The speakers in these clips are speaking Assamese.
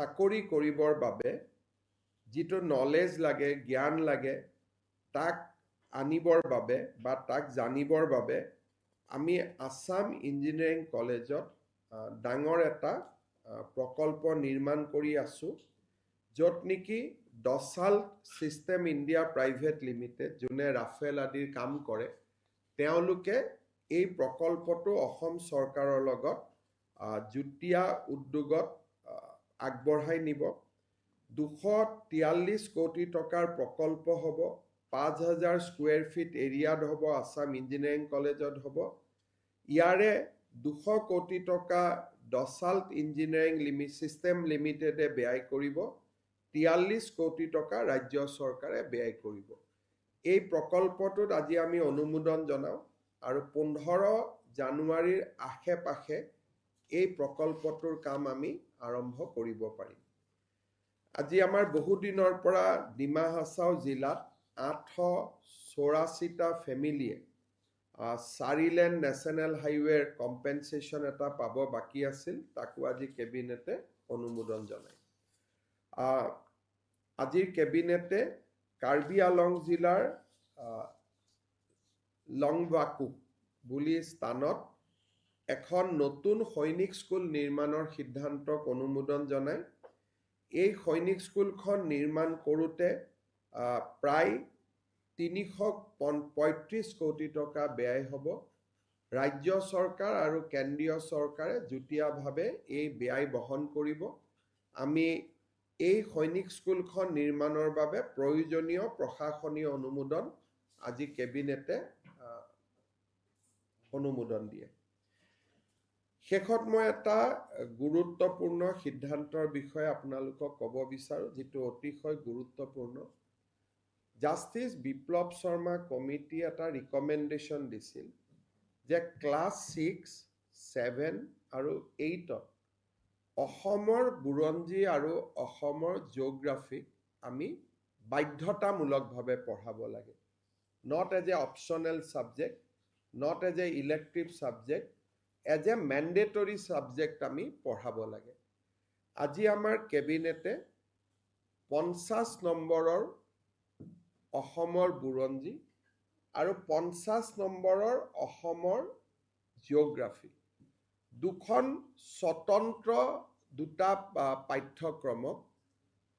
চাকৰি কৰিবৰ বাবে যিটো নলেজ লাগে জ্ঞান লাগে তাক আনিবৰ বাবে বা তাক জানিবৰ বাবে আমি আছাম ইঞ্জিনিয়াৰিং কলেজত ডাঙৰ এটা প্ৰকল্প নিৰ্মাণ কৰি আছোঁ য'ত নেকি Dassault system India private limited যোনে ৰাফেল আদিৰ কাম কৰে তেওঁলোকে এই প্ৰকল্পটো অসম চৰকাৰৰ লগত যুটীয়া উদ্যোগত আগবঢ়াই নিব। দুশ তিয়াল্লিছ কোটি টকাৰ প্ৰকল্প হ'ব। পাঁচ হাজাৰ স্কুৱেৰ ফিট এৰিয়াত হ'ব আছাম ইঞ্জিনিয়াৰিং কলেজত হ'ব। ইয়াৰে দুশ কোটি টকা দচাল্ট ইঞ্জিনিয়াৰিং লিমি ছিষ্টেম লিমিটেডে ব্যয় কৰিব। তিয়াল্লিছ কোটি টকা ৰাজ্য চৰকাৰে ব্যয় কৰিব। এই প্ৰকল্পটোত আজি আমি অনুমোদন জনাওঁ আৰু পোন্ধৰ জানুৱাৰীৰ আশে পাশে এই প্ৰকল্পটোৰ কাম আমি আৰম্ভ কৰিব পাৰিম। আজি আমাৰ বহুদিনৰ পৰা ডিমা হাছাও জিলাত আঠশ চৌৰাশীটা ফেমিলিয়ে চাৰিলেন নেশ্যনেল হাইৱেৰ কম্পেনচেশ্যন এটা পাব বাকী আছিল তাকো আজি কেবিনেটে অনুমোদন জনায়। আজিৰ কেবিনেটে কাৰ্বি আলং জিলাৰ লংবাকু বুলি স্থানত এখন নতুন সৈনিক স্কুল নিৰ্মাণৰ সিদ্ধান্তক অনুমোদন জনায় এই সৈনিক স্কুলখন নিৰ্মাণ কৰোঁতে প্ৰায় তিনিশ পন- পঁয়ত্ৰিছ কোটি টকা ব্যয় হ'ব। ৰাজ্য চৰকাৰ আৰু কেন্দ্ৰীয় চৰকাৰে যুটীয়াভাৱে এই ব্যয় বহন কৰিব। আমি এই সৈনিক স্কুলখন নিৰ্মাণৰ বাবে প্ৰয়োজনীয় প্ৰশাসনীয় অনুমোদন আজি কেবিনেটে অনুমোদন দিয়ে। শেষত মই এটা গুৰুত্বপূৰ্ণ সিদ্ধান্তৰ বিষয়ে আপোনালোকক ক'ব বিচাৰোঁ যিটো অতিশয় গুৰুত্বপূৰ্ণ। জাষ্টিছ বিপ্লৱ শৰ্মা কমিটি এটা ৰিকমেণ্ডেশ্যন দিছিল যে ক্লাছ ছিক্স ছেভেন আৰু এইটত অসমৰ বুৰঞ্জী আৰু অসমৰ জিঅ'গ্ৰাফিক আমি বাধ্যতামূলকভাৱে পঢ়াব লাগে। Not as a optional subject not as a elective subject as a mandatory subject আমি পঢ়াব লাগে। আজি আমাৰ কেবিনেটে পঞ্চাছ নম্বৰৰ অসমৰ বুৰঞ্জী আৰু পঞ্চাছ নম্বৰৰ অসমৰ জিঅ'গ্ৰাফী দুখন স্বতন্ত্ৰ দুটা পাঠ্যক্ৰমক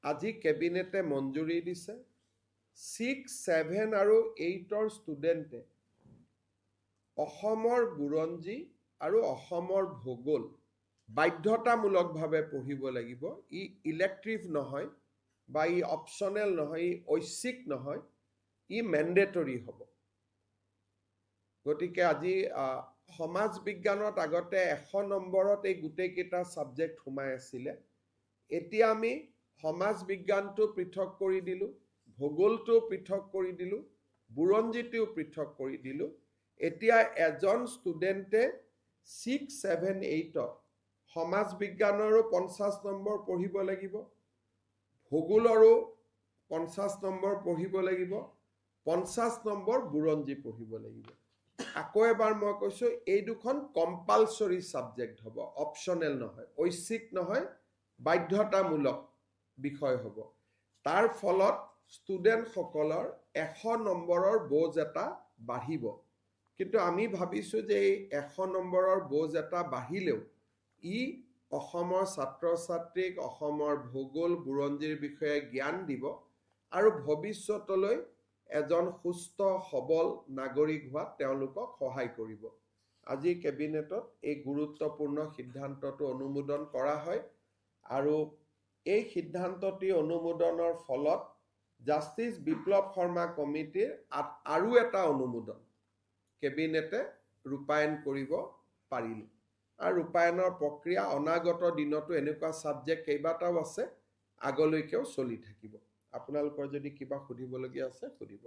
আজি কেবিনেটে মঞ্জুৰি দিছে। ছিক্স ছেভেন আৰু এইটৰ ষ্টুডেণ্টে অসমৰ বুৰঞ্জী আৰু অসমৰ ভূগোল বাধ্যতামূলকভাৱে পঢ়িব লাগিব। ই ইলেক্ট্ৰিভ নহয় বা ই অপশ্যনেল নহয় ই ঐচ্ছিক নহয় ই মেণ্ডেটৰী হ'ব। গতিকে আজি সমাজ বিজ্ঞানত আগতে এশ নম্বৰত এই গোটেইকেইটা ছাবজেক্ট সোমাই আছিলে। এতিয়া আমি সমাজ বিজ্ঞানটো পৃথক কৰি দিলোঁ ভূগোলটো পৃথক কৰি দিলোঁ বুৰঞ্জীটোও পৃথক কৰি দিলোঁ। এতিয়া এজন ষ্টুডেণ্টে ছিক্স ছেভেন এইটত সমাজ বিজ্ঞানৰো পঞ্চাছ নম্বৰ পঢ়িব লাগিব। ভূগোলৰো পঞ্চাছ নম্বৰ পঢ়িব লাগিব। পঞ্চাছ নম্বৰ বুৰঞ্জী পঢ়িব লাগিব। আকৌ এবাৰ মই কৈছোঁ এই দুখন কম্পালচৰি ছাবজেক্ট হ'ব অপশ্যনেল নহয় ঐচ্ছিক নহয় বাধ্যতামূলক বিষয় হ'ব। তাৰ ফলত ষ্টুডেণ্টসকলৰ এশ নম্বৰৰ বোজ এটা বাঢ়িব। কিন্তু আমি ভাবিছোঁ যে এই এশ নম্বৰৰ বোজ এটা বাঢ়িলেও ই অসমৰ ছাত্ৰ ছাত্ৰীক অসমৰ ভূগোল বুৰঞ্জীৰ বিষয়ে জ্ঞান দিব আৰু ভৱিষ্যতলৈ এজন সুস্থ সবল নাগৰিক হোৱাত তেওঁলোকক সহায় কৰিব। আজি কেবিনেটত এই গুৰুত্বপূৰ্ণ সিদ্ধান্তটো অনুমোদন কৰা হয় আৰু এই সিদ্ধান্তটি অনুমোদনৰ ফলত জাষ্টিছ বিপ্লৱ শৰ্মা কমিটিৰ আৰু এটা অনুমোদন। কেবিনেটে ৰূপায়ণ কৰিব পাৰিলে। আৰু ৰূপায়ণৰ প্ৰক্ৰিয়া অনাগত দিনতো এনেকুৱা ছাবজেক্ট কেইবাটাও আছে আগলৈকেও চলি থাকিব। আপোনালোকৰ যদি কিবা সুধিবলগীয়া আছে সুধিব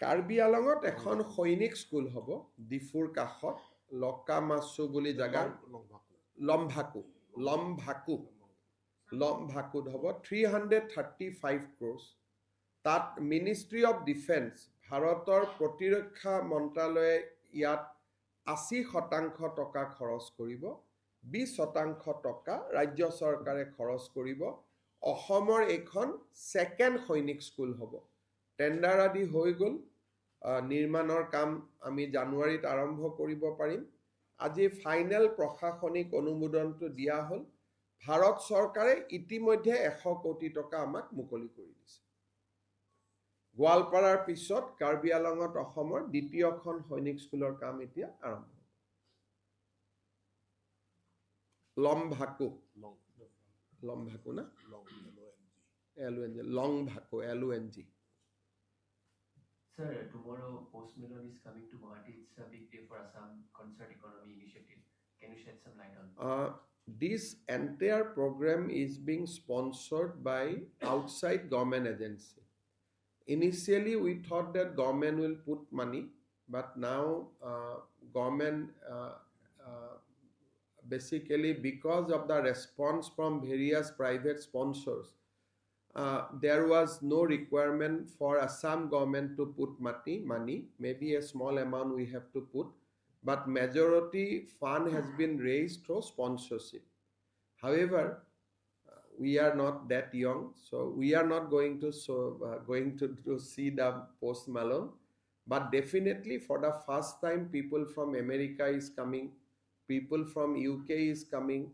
কাৰ্বি আলঙত এখন সৈনিক স্কুল হ'ব ডিফুৰ কাষত লকামাচু বুলি জেগা। লম্ভাকু। লম্ভাকু। লম্ভাকুত হ'ব three hundred thirty five crores তাত মিনিষ্ট্ৰী অফ ডিফেন্স ভাৰতৰ প্ৰতিৰক্ষা মন্ত্ৰালয়ে ইয়াত আশী শতাংশ টকা খৰচ কৰিব বিছ শতাংশ টকা ৰাজ্য চৰকাৰে খৰচ কৰিব। অসমৰ এইখন ছেকেণ্ড সৈনিক স্কুল হ'ব। টেণ্ডাৰ আদি হৈ গ'ল। নিৰ্মাণৰ কাম আমি জানুৱাৰীত আৰম্ভ কৰিব পাৰিম। আজি ফাইনেল প্ৰশাসনিক অনুমোদনটো দিয়া হ'ল। ভাৰত চৰকাৰে ইতিমধ্যে এশ কোটি টকা আমাক মুকলি কৰি দিছে। গোৱালপাৰাৰ পিছত কাৰ্বি আলঙত অসমৰ দ্বিতীয়খন সৈনিক স্কুলৰ কাম এতিয়া আৰম্ভ হ'ব লম্ভাকু লম্ভাকু না. এল এন জি লং ভাকু L O' N G Sir, tomorrow Post Melon is coming to Guwahati. It's a big day for Assam Concert Economy Initiative. Can you shed some light on? Uh, this entire program is being sponsored by outside government agency. Initially, we thought that government will put money, but now uh, government uh, uh, basically because of the response from various private sponsors, uh, there was no requirement for Assam government to put money. Money, maybe a small amount we have to put but majority fund has been raised through sponsorship. However, we are not that young, so we are not going to so uh, going to, to see the post Malone. But definitely, for the first time, people from America is coming, people from UK is coming.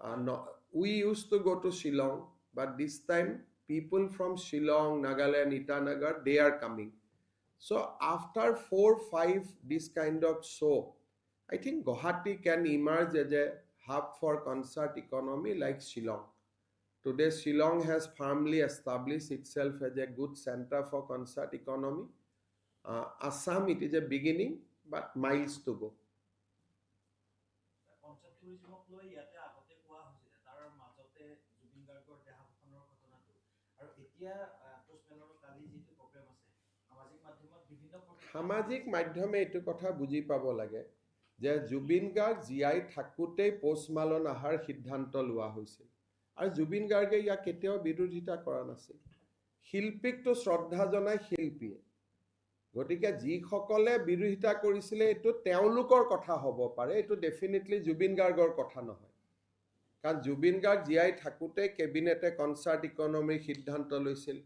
Uh, no, we used to go to Shillong, but this time, people from Shillong, Nagaland, Itanagar, they are coming. So after four, five this kind of show, I think Guwahati can emerge as a hub for concert economy like Shillong. Today, Shillong has firmly established itself as a good center for concert economy. Uh, Assam, it is a beginning, but miles to go. সামাজিক মাধ্যমে এইটো কথা বুজি পাব লাগে যে জুবিন গাৰ্গ জীয়াই থাকোঁতেই পষ্টমালন অহাৰ সিদ্ধান্ত লোৱা হৈছিল আৰু জুবিন গাৰ্গে ইয়াক কেতিয়াও বিৰোধিতা কৰা নাছিল। শিল্পীকটো শ্ৰদ্ধা জনাই শিল্পীয়ে। গতিকে যিসকলে বিৰোধিতা কৰিছিলে এইটো তেওঁলোকৰ কথা হ'ব পাৰে। এইটো ডেফিনেটলি জুবিন গাৰ্গৰ কথা নহয়। কাৰণ জুবিন গাৰ্গ জীয়াই থাকোঁতে কেবিনেটে কনচাৰ্ট ইকনমিৰ সিদ্ধান্ত লৈছিল।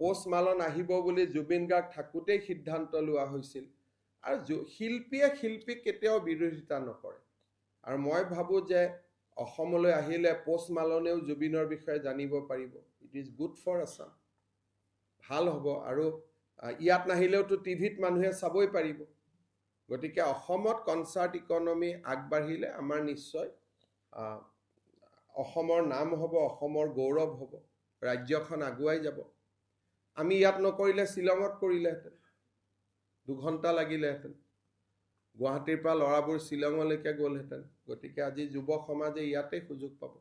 পষ্ট মালন আহিব বুলি জুবিন গাৰ্গ থাকোঁতেই সিদ্ধান্ত লোৱা হৈছিল। আৰু শিল্পীয়ে শিল্পীক কেতিয়াও বিৰোধিতা নকৰে। আৰু মই ভাবোঁ যে অসমলৈ আহিলে পষ্ট মালনেও জুবিনৰ বিষয়ে জানিব পাৰিব। It is good for Assam ভাল হ'ব আৰু ইয়াত নাহিলেওতো টিভিত মানুহে চাবই পাৰিব। গতিকে অসমত কনচাৰ্ট ইকনমি আগবাঢ়িলে আমাৰ নিশ্চয় অসমৰ নাম হ'ব অসমৰ গৌৰৱ হ'ব ৰাজ্যখন আগুৱাই যাব। আমি ইয়াত নকৰিলে শ্বিলঙত কৰিলেহেঁতেন। দুঘণ্টা লাগিলেহেঁতেন। গুৱাহাটীৰ পৰা ল'ৰাবোৰ শ্বিলঙলৈকে গ'লহেঁতেন। গতিকে আজি যুৱ সমাজে ইয়াতে সুযোগ পাব।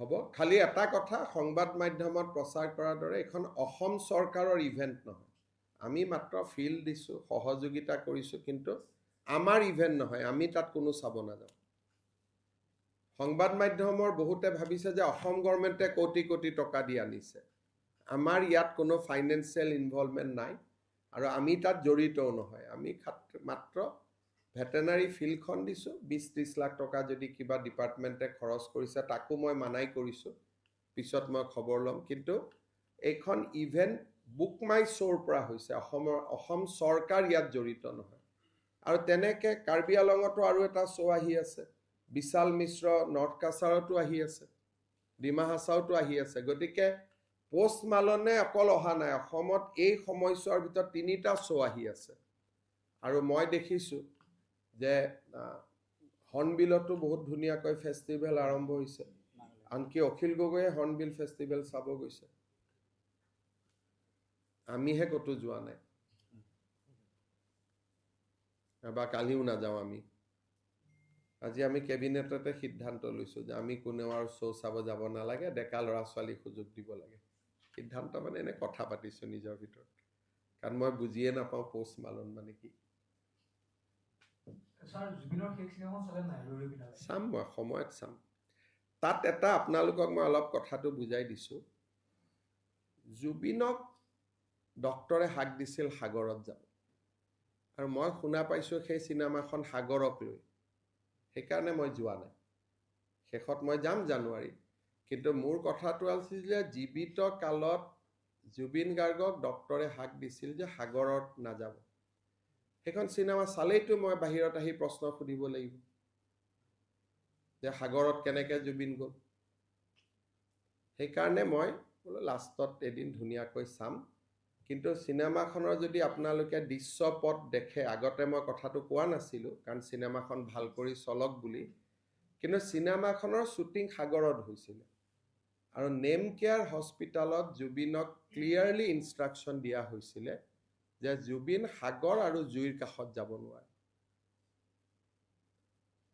হ'ব খালি এটা কথা সংবাদ মাধ্যমত প্ৰচাৰ কৰাৰ দৰে এইখন অসম চৰকাৰৰ ইভেণ্ট নহয়। আমি মাত্ৰ ফিল্ড দিছোঁ সহযোগিতা কৰিছোঁ কিন্তু আমাৰ ইভেণ্ট নহয় আমি তাত কোনো চাব নাযাওঁ। সংবাদ মাধ্যমৰ বহুতে ভাবিছে যে অসম গভৰ্ণমেণ্টে কোটি কোটি টকা দি আনিছে। আমাৰ ইয়াত কোনো ফাইনেন্সিয়েল ইনভলভমেণ্ট নাই। আৰু আমি তাত জড়িতও নহয়। আমি মাত্ৰ ভেটেনাৰী ফিল্ডখন দিছোঁ বিছ ত্ৰিছ লাখ টকা যদি কিবা ডিপাৰ্টমেণ্টে খৰচ কৰিছে তাকো মই মানাই কৰিছোঁ। পিছত মই খবৰ ল'ম। কিন্তু এইখন ইভেণ্ট বুক মাই শ্ব'ৰ পৰা হৈছে। অসমৰ অসম চৰকাৰ ইয়াত জড়িত নহয়। আৰু তেনেকৈ কাৰ্বি আলঙতো আৰু এটা শ্ব' আহি আছে। বিশাল মিশ্ৰ নৰ্থ কাছাৰতো আহি আছে। ডিমা হাছাওতো আহি আছে। গতিকে পষ্ট মালনে অকল অহা নাই অসমত এই সময়ছোৱাৰ ভিতৰত তিনিটা শ্ব' আহি আছে। আৰু মই দেখিছোঁ যে হৰ্ণবিলতো বহুত ধুনীয়াকৈ ফেষ্টিভেল আৰম্ভ হৈছে। আনকি অখিল গগৈয়ে হৰ্ণবিল ফেষ্টিভেল চাব গৈছে। আমিহে ক'তো যোৱা নাই। বা কালিও নাযাওঁ আমি। আজি আমি কেবিনেটতে সিদ্ধান্ত লৈছোঁ যে আমি কোনেও আৰু শ্ব' চাব যাব নালাগে ডেকা ল'ৰা ছোৱালীক সুযোগ দিব লাগে। সিদ্ধান্ত মানে এনে কথা পাতিছোঁ নিজৰ ভিতৰত। কাৰণ মই বুজিয়ে নাপাওঁ পষ্ট মালন মানে কি। চাম মই সময়ত চাম। তাত এটা আপোনালোকক মই অলপ কথাটো বুজাই দিছোঁ। জুবিনক ডক্তৰে হাক দিছিল সাগৰত যাব। আৰু মই শুনা পাইছোঁ সেই চিনেমাখন সাগৰক লৈ। সেইকাৰণে মই যোৱা নাই। শেষত মই যাম জানুৱাৰীত। কিন্তু মোৰ কথাটো আছিল যে জীৱিত কালত জুবিন গাৰ্গক ডক্তৰে হাক দিছিল যে সাগৰত নাযাব। সেইখন চিনেমা চালেইতো মই বাহিৰত আহি প্ৰশ্ন সুধিব লাগিব। যে সাগৰত কেনেকৈ জুবিন গ'ল? সেইকাৰণে মই বোলো লাষ্টত এদিন ধুনীয়াকৈ চাম। কিন্তু চিনেমাখনৰ যদি আপোনালোকে দৃশ্যপট দেখে আগতে মই কথাটো কোৱা নাছিলোঁ কাৰণ চিনেমাখন ভাল কৰি চলক বুলি কিন্তু চিনেমাখনৰ শ্বুটিং সাগৰত হৈছিলে। আৰু নেম কেয়াৰ হস্পিটেলত জুবিনক ক্লিয়াৰলি ইনষ্ট্ৰাকশ্যন দিয়া হৈছিলে যে জুবিন সাগৰ আৰু জুইৰ কাষত যাব নোৱাৰে।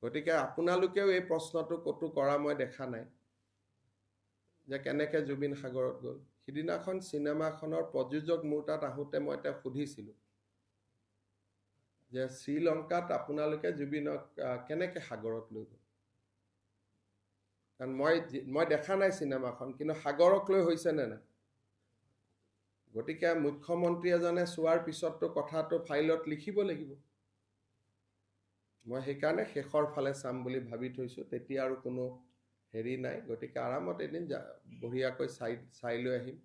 গতিকে আপোনালোকেও এই প্ৰশ্নটো ক'তো কৰা মই দেখা নাই যে কেনেকৈ জুবিন সাগৰত গ'ল। সিদিনাখন চিনেমাখনৰ প্ৰযোজক মোৰ তাত আহোঁতে মই তেওঁক সুধিছিলোঁ যে শ্ৰীলংকাত আপোনালোকে জুবিনক কেনেকৈ সাগৰত লৈ গ'ল? কাৰণ মই মই দেখা নাই চিনেমাখন কিন্তু সাগৰক লৈ হৈছে নে নাই? গতিকে মুখ্যমন্ত্ৰী এজনে চোৱাৰ পিছততো কথাটো ফাইলত লিখিব লাগিব। মই সেইকাৰণে শেষৰ ফালে চাম বুলি ভাবি থৈছোঁ তেতিয়া আৰু কোনো হেৰি নাই। গতিকে আৰামত এদিন বঢ়িয়াকৈ চাই চাই লৈ আহিম।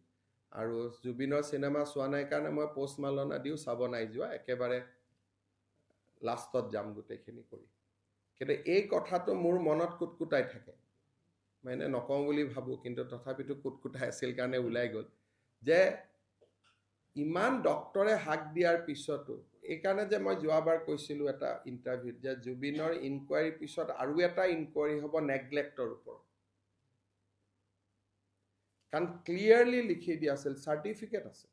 আৰু জুবিনৰ চিনেমা চোৱা নাই কাৰণে মই পষ্ট মালনা দিও চাব নাই যোৱা একেবাৰে লাষ্টত যাম গোটেইখিনি কৰি। কিন্তু এই কথাটো মোৰ মনত কুটকুটাই থাকে। মই এনে নকওঁ বুলি ভাবোঁ কিন্তু তথাপিতো কুটকুটাই আছিল কাৰণে ওলাই গ'ল। যে ইমান ডক্তৰে হাক দিয়াৰ পিছতো এইকাৰণে যে মই যোৱাবাৰ কৈছিলোঁ এটা ইণ্টাৰভিউত যে জুবিনৰ ইনকুৱাৰীৰ পিছত আৰু এটা ইনকুৱাৰী হ'ব নেগলেক্টৰ ওপৰত। কাৰণ ক্লিয়াৰলি লিখি দিয়া আছিল চাৰ্টিফিকেট আছে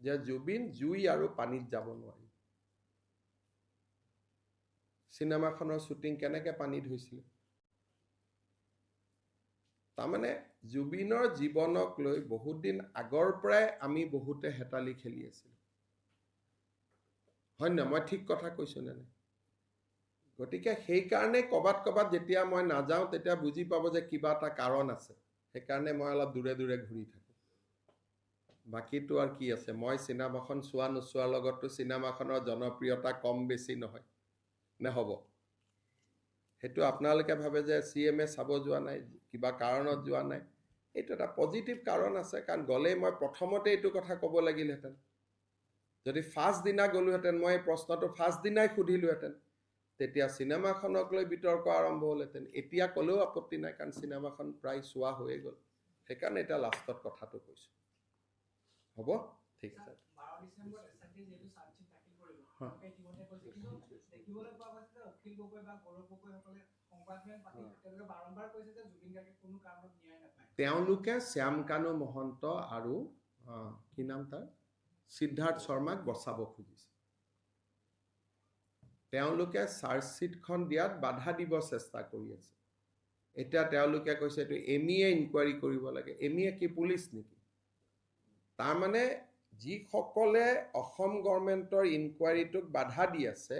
যে জুবিন জুই আৰু পানীত যাব নোৱাৰি। চিনেমাখনৰ শ্বুটিং কেনেকৈ পানীত হৈছিলে? তাৰমানে জুবিনৰ জীৱনক লৈ বহুত দিন আগৰ পৰাই আমি বহুতে হেতালি খেলি আছিলোঁ। হয় নহয়? মই ঠিক কথা কৈছোঁ নে নাই? গতিকে সেইকাৰণে ক'ৰবাত ক'ৰবাত যেতিয়া মই নাযাওঁ তেতিয়া বুজি পাব যে কিবা এটা কাৰণ আছে। সেইকাৰণে মই অলপ দূৰে দূৰে ঘূৰি থাকোঁ। বাকীটো আৰু কি আছে? মই চিনেমাখন চোৱা নোচোৱাৰ লগততো চিনেমাখনৰ জনপ্ৰিয়তা কম বেছি নহয়। নে হ'ব? সেইটো আপোনালোকে ভাবে যে চি এম এ চাব যোৱা নাই কিবা কাৰণত যোৱা নাই। এইটো এটা পজিটিভ কাৰণ আছে কাৰণ গ'লেই মই প্ৰথমতে এইটো কথা ক'ব লাগিলহেঁতেন। যদি ফাৰ্ষ্ট দিনা গ'লোহেঁতেন মই এই প্ৰশ্নটো ফাৰ্ষ্ট দিনাই সুধিলোহেঁতেন তেতিয়া চিনেমাখনক লৈ বিতৰ্ক আৰম্ভ হ'লহেঁতেন। এতিয়া ক'লেও আপত্তি নাই কাৰণ চিনেমাখন প্ৰায় চোৱা হৈয়ে গ'ল। সেইকাৰণে এতিয়া লাষ্টত কথাটো কৈছোঁ। হ'ব? ঠিক আছে। অখিল গগৈ বা গৌৰৱ গগৈসকলে সংবাদমেল পাতি তেওঁলোকে বাৰম্বাৰ কৈছে যে জুবিন গাৰ্গে কোনো কাৰণত ন্যায় নাপায়। তেওঁলোকে শ্যাম কানু মহন্ত আৰু কি নাম তাৰ? সিদ্ধাৰ্থ শৰ্মাক বচাব খুজিছে। তেওঁলোকে চাৰ্জশ্বিটখন দিয়াত বাধা দিব চেষ্টা কৰি আছে। এতিয়া তেওঁলোকে কৈছে এইটো এমিয়ে ইনকুৱাৰী কৰিব লাগে। এমিয়ে কি পুলিচ নেকি? তাৰমানে যিসকলে অসম গভৰ্ণমেণ্টৰ ইনকুৱাৰীটোক বাধা দি আছে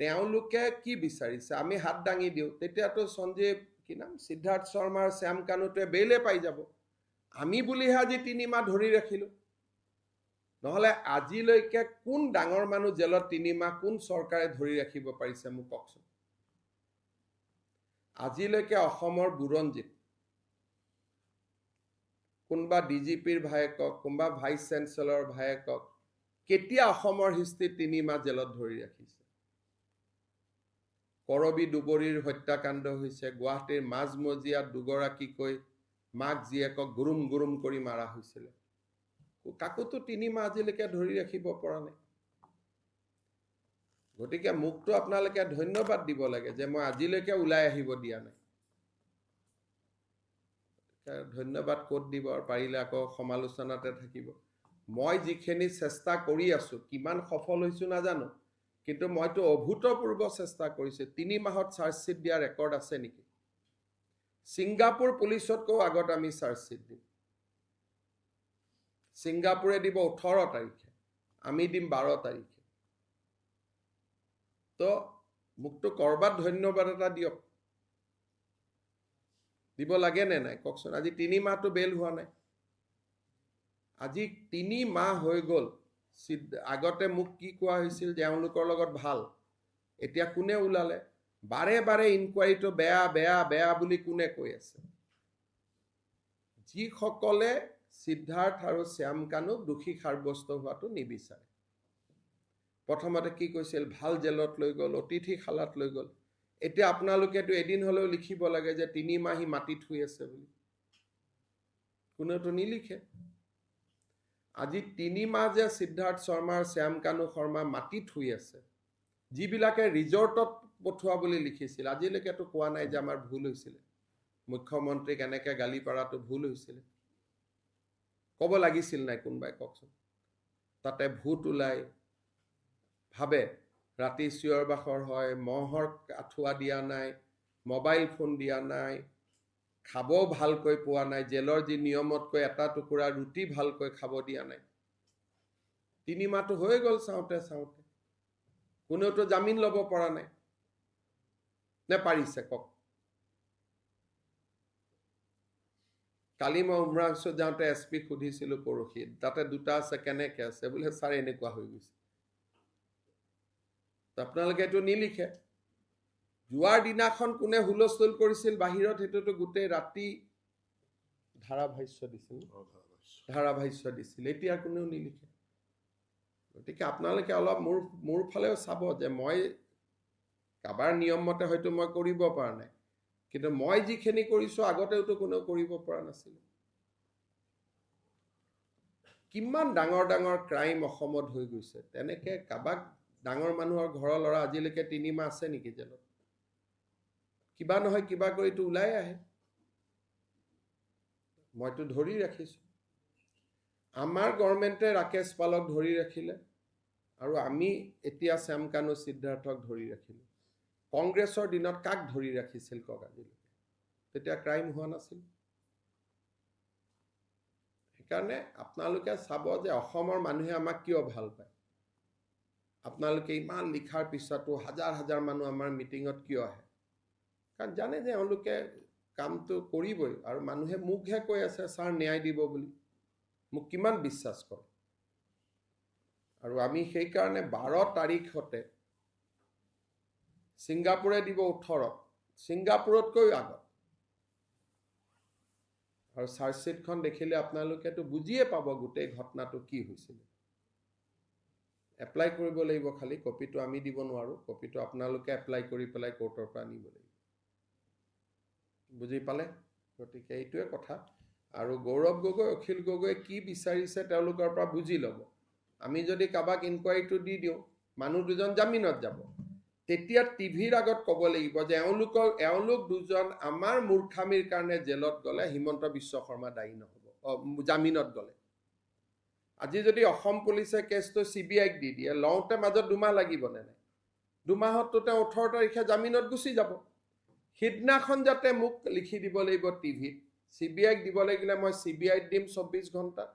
তেওঁলোকে কি বিচাৰিছে? আমি হাত দাঙি দিওঁ। তেতিয়াতো সঞ্জীৱ কি নাম? সিদ্ধাৰ্থ শৰ্মাৰ শ্যাম কানুটোৱে বেইলে পাই যাব। আমি বুলিহে আজি তিনিমাহ ধৰি ৰাখিলোঁ। নহ'লে আজিলৈকে কোন ডাঙৰ মানুহ জেলত তিনিমাহ কোন চৰকাৰে ধৰি ৰাখিব পাৰিছে মোক কওকচোন? আজিলৈকে অসমৰ বুৰঞ্জীত কোনোবা ডি জি পিৰ ভায়েকক কোনোবা ভাইচ চেঞ্চেলৰ ভায়েকক কেতিয়া অসমৰ হিষ্ট্ৰীত তিনিমাহ জেলত ধৰি ৰাখিছে? কৰবী দুবৰীৰ হত্যাকাণ্ড হৈছে গুৱাহাটীৰ মাজমজিয়াত দুগৰাকীকৈ মাক জীয়েকক গুৰুম গুৰুম কৰি মাৰা হৈছিলে। কাকোতো তিনিমাহ আজিলৈকে ধৰি ৰাখিব পৰা নাই। গতিকে মোকতো আপোনালোকে ধন্যবাদ দিব লাগে যে মই আজিলৈকে ওলাই আহিব দিয়া নাই। ধন্যবাদ ক'ত দিব আৰু পাৰিলে আকৌ সমালোচনাতে থাকিব। মই যিখিনি চেষ্টা কৰি আছোঁ কিমান সফল হৈছোঁ নাজানো। কিন্তু মইতো অভূতপূৰ্ব চেষ্টা কৰিছোঁ। তিনি মাহত চাৰ্জশ্বিট দিয়া ৰেকৰ্ড আছে নেকি? ছিংগাপুৰ পুলিচতকৈও আগত আমি চাৰ্জশ্বিট দিম। ছিংগাপুৰে দিব ওঠৰ তাৰিখে। আমি দিম বাৰ তাৰিখে। তো মোকতো ক'ৰবাত ধন্যবাদ এটা দিয়ক। দিব লাগে নে নাই? কওকচোন। আজি তিনি মাহটো বেল হোৱা নাই। আজি তিনি মাহ হৈ গ'ল। আগতে মোক কি কোৱা হৈছিল যে এওঁলোকৰ লগত ভাল। এতিয়া কোনে ওলালে? বাৰে বাৰে ইনকুৱাৰীটো বেয়া বেয়া বেয়া বুলি কোনে কৈ আছে? যিসকলে সিদ্ধাৰ্থ আৰু শ্যাম কানুক দোষী সাব্যস্ত হোৱাটো নিবিচাৰে। প্ৰথমতে কি কৈছিল? ভাল জেলত লৈ গ'ল অতিথিশালাত লৈ গ'ল। এতিয়া আপোনালোকেতো এদিন হ'লেও লিখিব লাগে যে তিনি মাহ সি মাটিত শুই আছে বুলি। কোনেওতো নিলিখে। আজি তিনি মাহ যে সিদ্ধাৰ্থ শৰ্মা আৰু শ্যাম কানু শৰ্মা মাটিত শুই আছে যিবিলাকে ৰিজৰ্টত পঠোৱা বুলি লিখিছিল আজিলৈকেতো কোৱা নাই যে আমাৰ ভুল হৈছিলে। মুখ্যমন্ত্ৰীক এনেকে গালি পাৰাটো ভুল হৈছিলে। ক'ব লাগিছিল নাই কোনোবাই কওকচোন? তাতে ভূত ওলাই ভাবে ৰাতি চিঞৰ বাখৰ হয় মহৰ আঁঠুৱা দিয়া নাই মোবাইল ফোন দিয়া নাই খাব ভালকৈ পোৱা নাই জেলৰ যি নিয়মতকৈ এটা টুকুৰা ৰুটি ভালকৈ খাব দিয়া নাই। তিনি মাহটো হৈ গ'ল চাওঁতে চাওঁতে। কোনেওতো জামিন ল'ব পৰা নাই। নে পাৰিছে কওক? কালি মই উমৰাংচুত যাওঁতে এছ পিক সুধিছিলো পৰহি তাতে দুটা আছে কেনেকে আছে? বোলে ছাৰ এনেকুৱা হৈ গৈছে। আপোনালোকে এইটো নিলিখে। যোৱাৰ দিনাখন কোনে হুলস্থুল কৰিছিল বাহিৰত সেইটোতো গোটেই ৰাতি ধাৰাভাষ্য দিছিল ধাৰাভাষ্য। দিছিল। এতিয়া কোনেও নিলিখে? গতিকে আপোনালোকে অলপ মোৰ মোৰ ফালেও চাব যে মই কাবাৰ নিয়ম মতে হয়তো মই কৰিব পৰা নাই। কিন্তু মই যিখিনি কৰিছো আগতেওতো কোনেও কৰিব পৰা নাছিল। কিমান ডাঙৰ ডাঙৰ ক্ৰাইম অসমত হৈ গৈছে। তেনেকে কাবাক ডাঙৰ মানুহৰ ঘৰৰ ল'ৰা আজিলৈকে তিনিমাহ আছে নেকি জেলত? কিবা নহয় কিবা কৰিতো ওলাই আহে। মইতো ধৰি ৰাখিছো। আমাৰ গভৰ্ণমেণ্টে ৰাকেশ পালক ধৰি ৰাখিলে আৰু আমি এতিয়া শ্যাম কানু সিদ্ধাৰ্থক ধৰি ৰাখিলো। কংগ্ৰেছৰ দিনত কাক ধৰি ৰাখিছিল কওক আজিলৈকে? তেতিয়া ক্ৰাইম হোৱা নাছিল। সেইকাৰণে আপোনালোকে চাব যে অসমৰ মানুহে আমাক কিয় ভাল পায়? আপোনালোকে ইমান লিখাৰ পিছতো হাজাৰ হাজাৰ মানুহ আমাৰ মিটিঙত কিয় আহে? কাৰণ জানে যে এওঁলোকে কামটো কৰিবই আৰু মানুহে মোকহে কৈ আছে ছাৰ ন্যায় দিব বুলি। মোক কিমান বিশ্বাস কৰে। আৰু আমি সেইকাৰণে বাৰ তাৰিখতে ছিংগাপুৰে দিব ওঠৰত ছিংগাপুৰতকৈ আগত। আৰু চাৰ্জশ্বিটখন দেখিলে আপোনালোকেতো বুজিয়ে পাব গোটেই ঘটনাটো কি হৈছিলে। এপ্লাই কৰিব লাগিব খালি কপিটো আমি দিব নোৱাৰোঁ কপিটো আপোনালোকে এপ্লাই কৰি পেলাই কোৰ্টৰ পৰা আনিব লাগিব। বুজি পালে? গতিকে এইটোৱে কথা। আৰু গৌৰৱ গগৈ অখিল গগৈয়ে কি বিচাৰিছে তেওঁলোকৰ পৰা বুজি ল'ব। আমি যদি কাৰোবাক ইনকুৱাৰীটো দি দিওঁ মানুহ দুজন জামিনত যাব। তেতিয়া টিভিৰ আগত ক'ব লাগিব যে এওঁলোকৰ এওঁলোক দুজন আমাৰ মূৰ্খামিৰ কাৰণে জেলত গ'লে হিমন্ত বিশ্ব শৰ্মা দায়ী নহ'ব। জামিনত গ'লে। আজি যদি অসম পুলিচে কেছটো চি বি আইক দি দিয়ে লওঁতে মাজত দুমাহ লাগিবনে নাই? দুমাহততো তেওঁ ওঠৰ তাৰিখে জামিনত গুচি যাব। সিদিনাখন যাতে মোক লিখি দিব লাগিব টিভিত চি বি আইক দিব লাগিলে মই চি বি আইত দিম চৌব্বিছ ঘণ্টাত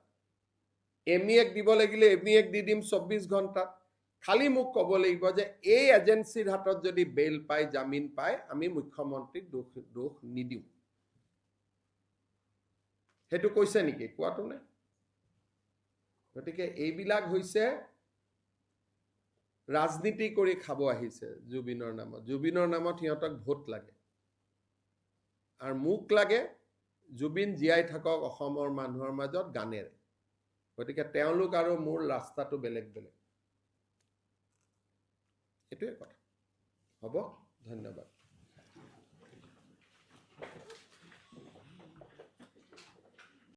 এম ই এক দিব লাগিলে এম ই এক দি দিম চৌব্বিছ ঘণ্টাত খালি মোক ক'ব লাগিব যে এই এজেঞ্চিৰ হাতত যদি বেইল পাই জামিন পাই আমি মুখ্যমন্ত্ৰীক দোষ দোষ নিদিওঁ। সেইটো কৈছে নেকি? কোৱাটো নাই গতিকে এইবিলাক হৈছে ৰাজনীতি কৰি খাব আহিছে জুবিনৰ নামত। জুবিনৰ নামত সিহঁতক ভোট লাগে। আৰু মোক লাগে জুবিন জীয়াই থাকক অসমৰ মানুহৰ মাজত গানেৰে। গতিকে তেওঁলোক আৰু মোৰ ৰাস্তাটো বেলেগ বেলেগ। সেইটোৱে কথা। হ'ব ধন্যবাদ।